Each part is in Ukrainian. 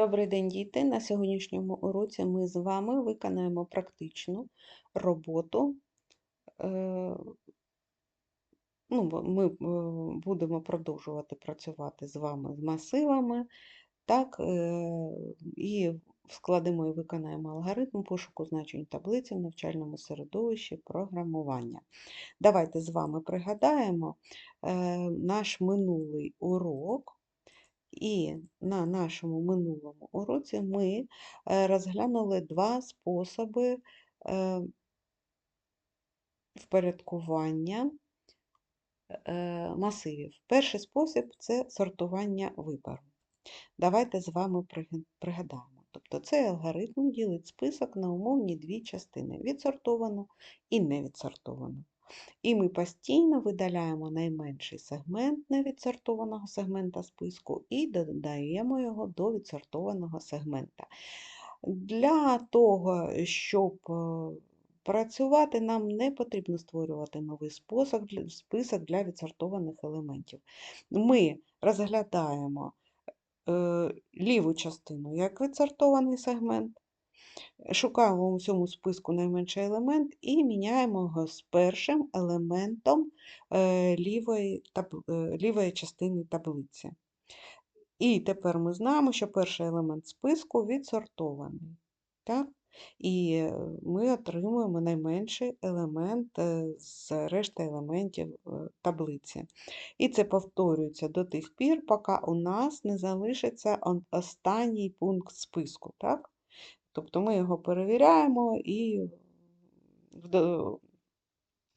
Добрий день, діти! На сьогоднішньому уроці ми з вами виконаємо практичну роботу. Е, ну, Ми е, будемо продовжувати працювати з вами з масивами, так, е, і складемо і виконаємо алгоритм пошуку значень таблиці в навчальному середовищі програмування. Давайте з вами пригадаємо наш минулий урок. І на нашому минулому уроці ми е, розглянули два способи е, впорядкування е, масивів. Перший спосіб це сортування вибору. Давайте з вами пригадаємо. Тобто цей алгоритм ділить список на умовні дві частини відсортовану і невідсортовану. І ми постійно видаляємо найменший сегмент невідсортованого сегмента списку і додаємо його до відсортованого сегмента. Для того, щоб е, працювати, нам не потрібно створювати новий список для відсортованих елементів. Ми розглядаємо е, ліву частину як відсортований сегмент, Шукаємо у цьому списку найменший елемент і міняємо його з першим елементом е, лівої, е, лівої частини таблиці. І тепер ми знаємо, що перший елемент списку відсортований. Так? І е, ми отримуємо найменший елемент з решти елементів таблиці. І це повторюється до тих пір, поки у нас не залишиться останній пункт списку. Так? Тобто ми його перевіряємо і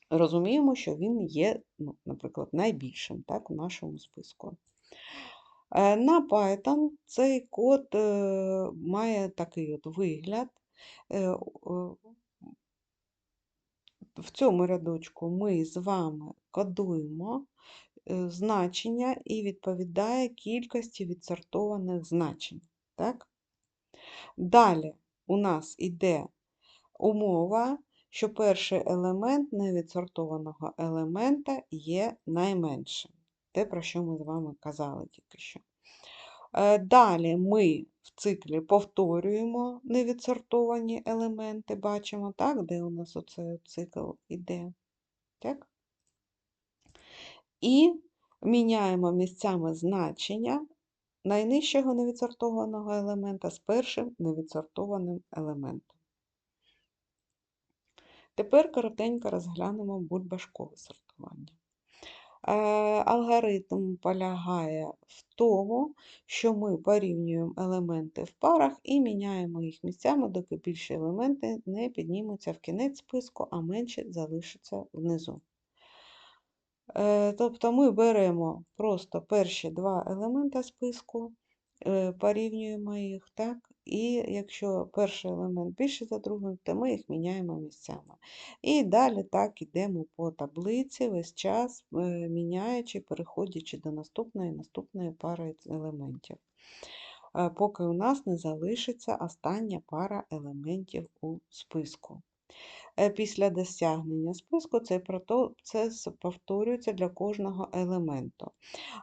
розуміємо, що він є, ну, наприклад, найбільшим так, у нашому списку. Е, на Python цей код е, має такий от вигляд. Е, в цьому рядочку ми з вами кодуємо значення і відповідає кількості відсортованих значень. Так? Далі у нас іде умова, що перший елемент невідсортованого елемента є найменшим. Те, про що ми з вами казали тільки що. Е, далі ми в циклі повторюємо невідсортовані елементи, бачимо, так, де у нас оцей цикл іде. Так? І міняємо місцями значення найнижчого невідсортованого елемента з першим невідсортованим елементом. Тепер коротенько розглянемо бульбашкове сортування. Е, алгоритм полягає в тому, що ми порівнюємо елементи в парах і міняємо їх місцями, доки більші елементи не піднімуться в кінець списку, а менші залишаться внизу. Е, тобто ми беремо просто перші два елемента списку, е, порівнюємо їх, так? і якщо перший елемент більший за другим, то ми їх міняємо місцями. І далі так йдемо по таблиці весь час, е, міняючи, переходячи до наступної наступної пари елементів. Поки у нас не залишиться остання пара елементів у списку. Е, після досягнення списку цей процес повторюється для кожного елементу.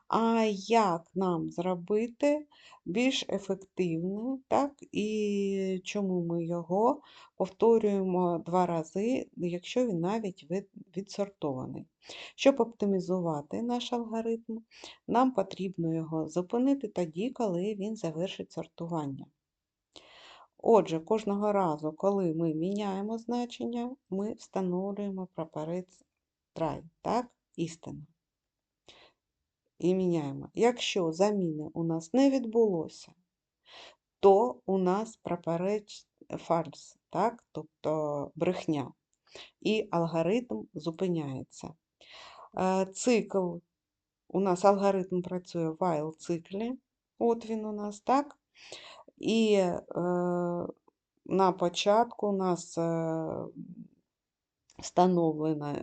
А як нам зробити більш ефективним, так, і чому ми його повторюємо два рази, якщо він навіть відсортований. Щоб оптимізувати наш алгоритм, нам потрібно його зупинити тоді, коли він завершить сортування. Отже, кожного разу, коли ми міняємо значення, ми встановлюємо прапорець try, так, істина. І міняємо. Якщо заміни у нас не відбулося, то у нас прапорець false, так, тобто брехня. І алгоритм зупиняється. Е, цикл, у нас алгоритм працює в while циклі, от він у нас, так? І е, на початку у нас е, встановлено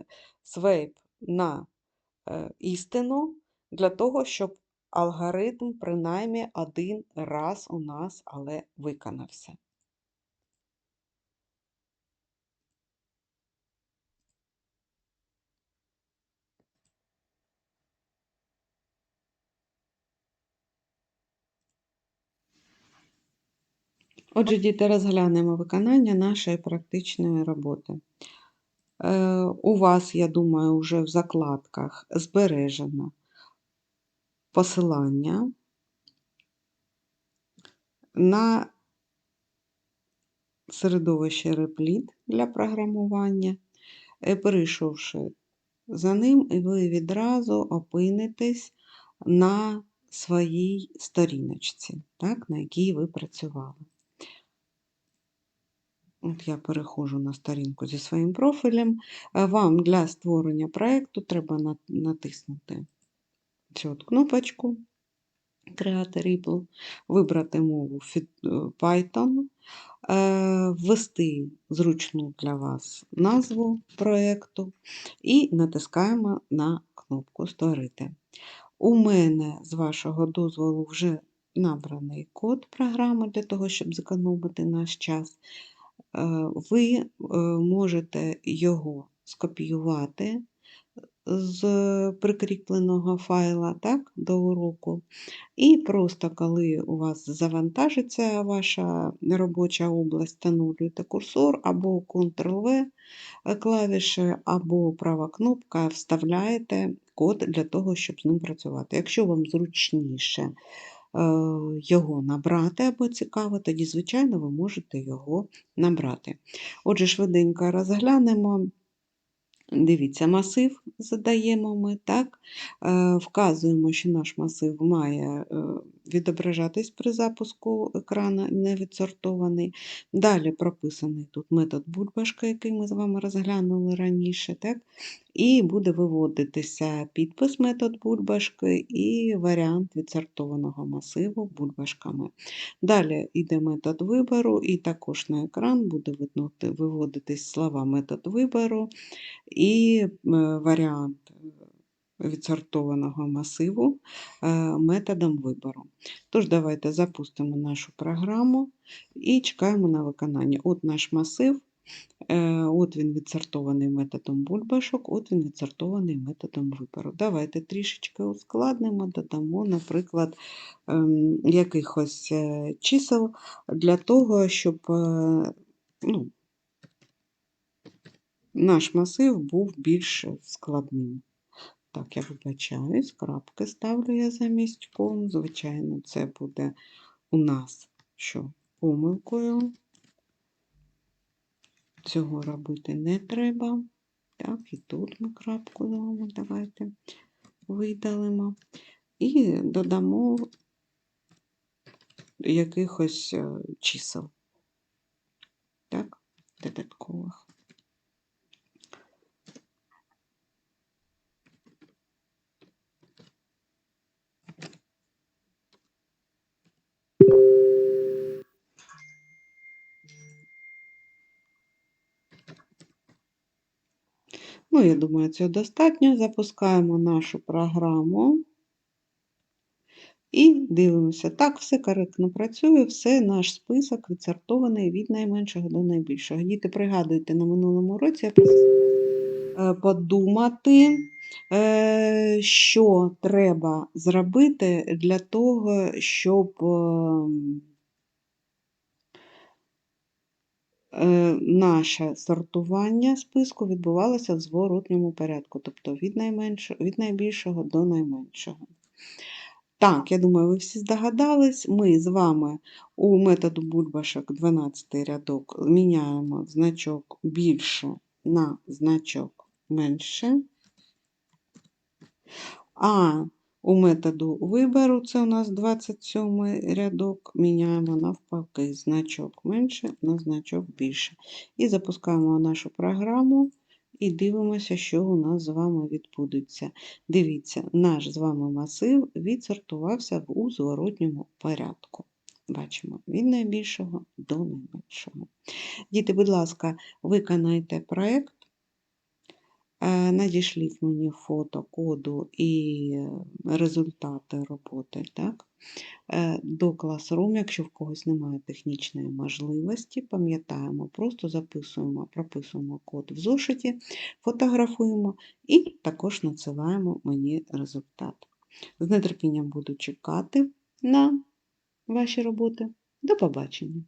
свейп на е, істину для того, щоб алгоритм принаймні один раз у нас але виконався. Отже, діти, розглянемо виконання нашої практичної роботи. Е, У вас, я думаю, вже в закладках збережено посилання на середовище Replit для програмування. Е, Перейшовши за ним, ви відразу опинитесь на своїй сторіночці, так, на якій ви працювали. От я переходжу на сторінку зі своїм профілем. Е, Вам для створення проєкту треба натиснути цю от кнопочку Create Ripple, вибрати мову е, Python, е, ввести зручну для вас назву проєкту і натискаємо на кнопку Створити. У мене, з вашого дозволу, вже набраний код програми для того, щоб зекономити наш час. Е, Ви е, можете його скопіювати з прикріпленого файла так, до уроку. І просто коли у вас завантажиться ваша робоча область, встановлюєте курсор або Ctrl-V клавіші, або права кнопка, вставляєте код для того, щоб з ним працювати. Якщо вам зручніше його набрати або цікаво, тоді, звичайно, ви можете його набрати. Отже, швиденько розглянемо. Дивіться, масив задаємо ми, так? Е, Вказуємо, що наш масив має е, відображатись при запуску екрану не відсортований. Далі прописаний тут метод бульбашка, який ми з вами розглянули раніше. так? І буде виводитися підпис метод бульбашки і варіант відсортованого масиву бульбашками. Далі йде метод вибору, і також на екран буде виводитись слова метод вибору і е, варіант відсортованого масиву е, методом вибору. Тож, давайте запустимо нашу програму і чекаємо на виконання. От наш масив, е, от він відсортований методом бульбашок, от він відсортований методом вибору. Давайте трішечки ускладнимо, додамо, наприклад, ем, якихось е, чисел для того, щоб ну, наш масив був більш складним. Так, я вибачаюсь, крапки ставлю я замість ком. Звичайно, це буде у нас що помилкою. Цього робити не треба. Так, і тут ми крапку вами давайте видалимо. І додамо якихось е, чисел. Так, додаткових. Ну, я думаю, цього достатньо. Запускаємо нашу програму і дивимося. Так, все коректно працює, все, наш список відсортований від найменшого до найбільшого. Діти, пригадуйте, на минулому році я е, подумати, е, що треба зробити для того, щоб ем, е, наше сортування списку відбувалося в зворотньому порядку, тобто від, найменшого, від найбільшого до найменшого. Так, я думаю, ви всі здогадались. Ми з вами у методу бульбашок 12 рядок міняємо значок більше на значок менше. А у методу вибору, це у нас 27 рядок, міняємо навпаки значок менше на значок більше. І запускаємо нашу програму і дивимося, що у нас з вами відбудеться. Дивіться, наш з вами масив відсортувався у зворотньому порядку. Бачимо від найбільшого до найменшого. Діти, будь ласка, виконайте проєкт. Е, Надішліть мені фото коду і е, результати роботи так? Е, до Classroom, якщо в когось немає технічної можливості, пам'ятаємо, просто записуємо, прописуємо код в зошиті, фотографуємо і також надсилаємо мені результат. З нетерпінням буду чекати на ваші роботи. До побачення!